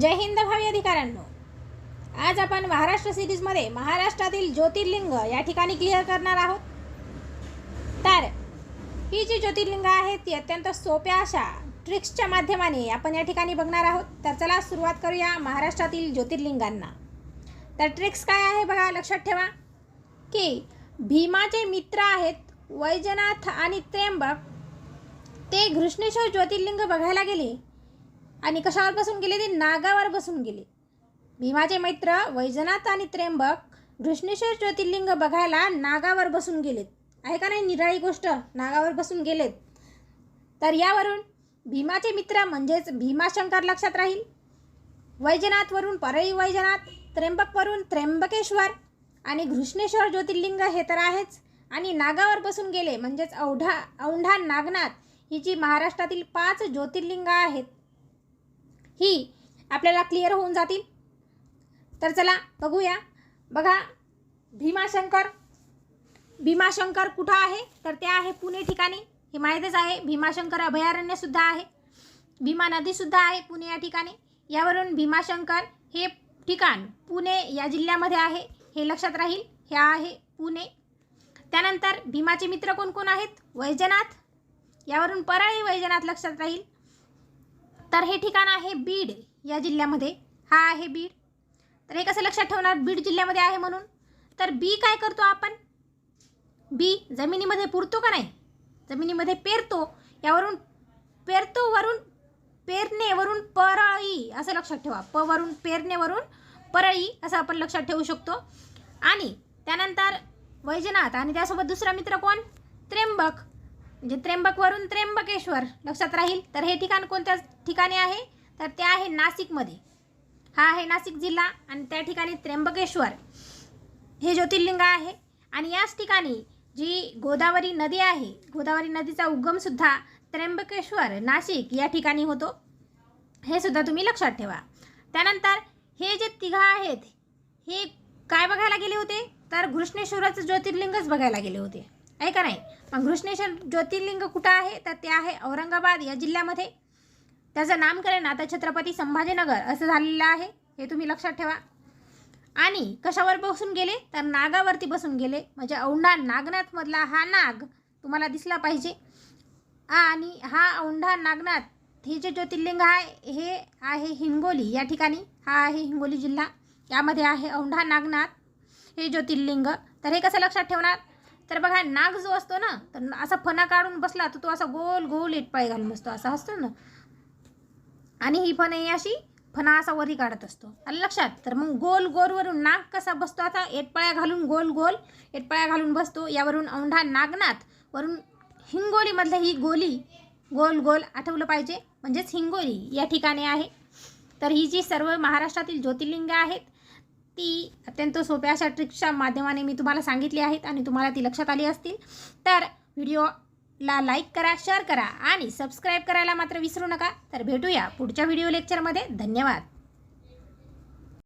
जय हिंद भावी अधिकाऱ्यांनो. आज आपण महाराष्ट्र सिरीजमध्ये महाराष्ट्रातील ज्योतिर्लिंग या ठिकाणी क्लिअर करणार आहोत. तर ही जी ज्योतिर्लिंग आहेत ती अत्यंत सोप्या अशा ट्रिक्सच्या माध्यमाने आपण या ठिकाणी बघणार आहोत. तर चला सुरुवात करूया महाराष्ट्रातील ज्योतिर्लिंगांना. तर ट्रिक्स काय आहे बघा लक्षात ठेवा. की भीमाचे मित्र आहेत वैजनाथ आणि त्र्यंबक. ते घृष्णेश्वर ज्योतिर्लिंग बघायला गेले. आणि कशावर बसून गेले? ते नागावर बसून गेले. भीमाचे मित्र वैजनाथ आणि त्र्यंबक घृष्णेश्वर ज्योतिर्लिंग बघायला नागावर बसून गेलेत. आहे का नाही निराळी गोष्ट? नागावर बसून गेलेत. तर यावरून भीमाचे मित्र म्हणजेच भीमाशंकर लक्षात राहील. वैजनाथवरून परळी वैजनाथ त्र्यंबकवरून त्र्यंबकेश्वर आणि घृष्णेश्वर ज्योतिर्लिंग हे तर आहेच. आणि नागावर बसून गेले म्हणजेच औढा औंढा नागनाथ ही जी महाराष्ट्रातील पाच ज्योतिर्लिंग आहेत. ही आपल्याला क्लिअर होऊन जातील. तर चला बघूया. बघा भीमाशंकर. भीमाशंकर कुठं आहे? तर ते आहे पुणे ठिकाणी. हे माहीतच आहे भीमाशंकर अभयारण्यसुद्धा आहे. भीमा नदीसुद्धा आहे पुणे या ठिकाणी. यावरून भीमाशंकर हे ठिकाण पुणे या जिल्ह्यामध्ये आहे. हे लक्षात राहील हे आहे पुणे. त्यानंतर भीमाचे मित्र कोण कोण आहेत? वैजनाथ. यावरून परळी वैजनाथ लक्षात राहील. तर हे ठिकाण आहे बीड या जिल्ह्यामध्ये. हा आहे बीड. तर हे कसं लक्षात ठेवणार? बीड जिल्ह्यामध्ये आहे म्हणून. तर बी काय करतो आपण? बी जमिनीमध्ये पुरतो का नाही? जमिनीमध्ये पेरतो. यावरून पेरतो वरून पेरणेवरून परळी असं लक्षात ठेवा. प वरून पेरणेवरून परळी असं आपण लक्षात ठेवू शकतो. आणि त्यानंतर वैजनाथ आणि त्यासोबत दुसरा मित्र कोण? त्र्यंबक. म्हणजे त्र्यंबकवरून त्र्यंबकेश्वर लक्षात राहील. तर हे ठिकाण कोणत्या ठिकाणी आहे? तर ते आहे नाशिकमध्ये. हा आहे नाशिक जिल्हा आणि त्या ठिकाणी त्र्यंबकेश्वर हे ज्योतिर्लिंग आहे. आणि याच ठिकाणी जी गोदावरी नदी आहे गोदावरी नदीचा उगमसुद्धा त्र्यंबकेश्वर नाशिक या ठिकाणी होतो. हे सुद्धा तुम्ही लक्षात ठेवा. त्यानंतर हे जे तिघं आहेत हे काय बघायला गेले होते? तर घृष्णेश्वराचं ज्योतिर्लिंगच बघायला गेले होते. आहे का नाही? मग घृष्णेश्वर ज्योतिर्लिंग कुठं आहे? तर ते आहे औरंगाबाद या जिल्ह्यामध्ये. त्याचं नामकरण आता छत्रपती संभाजीनगर असं झालेलं आहे. हे तुम्ही लक्षात ठेवा. आणि कशावर बसून गेले? तर नागावरती बसून गेले. म्हणजे औंढा नागनाथमधला हा नाग तुम्हाला दिसला पाहिजे. आणि हा औंढा नागनाथ हे जे ज्योतिर्लिंग आहे हे आहे हिंगोली. या ठिकाणी हा आहे हिंगोली जिल्हा. यामध्ये आहे औंढा नागनाथ हे ज्योतिर्लिंग. तर हे कसं लक्षात ठेवणार? तर बघा नाग जो असतो ना तर असा फणा काढून बसला तर तो असा गोल गोल पाय घालून बसतो असा असतो ना. आणि ही फण ही अशी फणा असा वरी काढत असतो. आलं लक्षात? तर मग गोल गोलवरून नाग कसा बसतो आता? एटपळ्या घालून गोल गोल एटपळ्या घालून बसतो. यावरून औंढा नागनाथ वरून हिंगोलीमधलं ही गोली गोल गोल आठवलं पाहिजे. म्हणजेच हिंगोली या ठिकाणी आहे. तर ही जी सर्व महाराष्ट्रातील ज्योतिर्लिंग आहेत ती अत्यंत सोप्या अशा ट्रिक्सच्या माध्यमाने मी तुम्हाला सांगितली आहेत आणि तुम्हाला ती लक्षात आली असतील. तर व्हिडिओला लाईक करा शेअर करा आणि सबस्क्राईब करायला मात्र विसरू नका. तर भेटूया पुढच्या व्हिडिओ लेक्चरमध्ये धन्यवाद.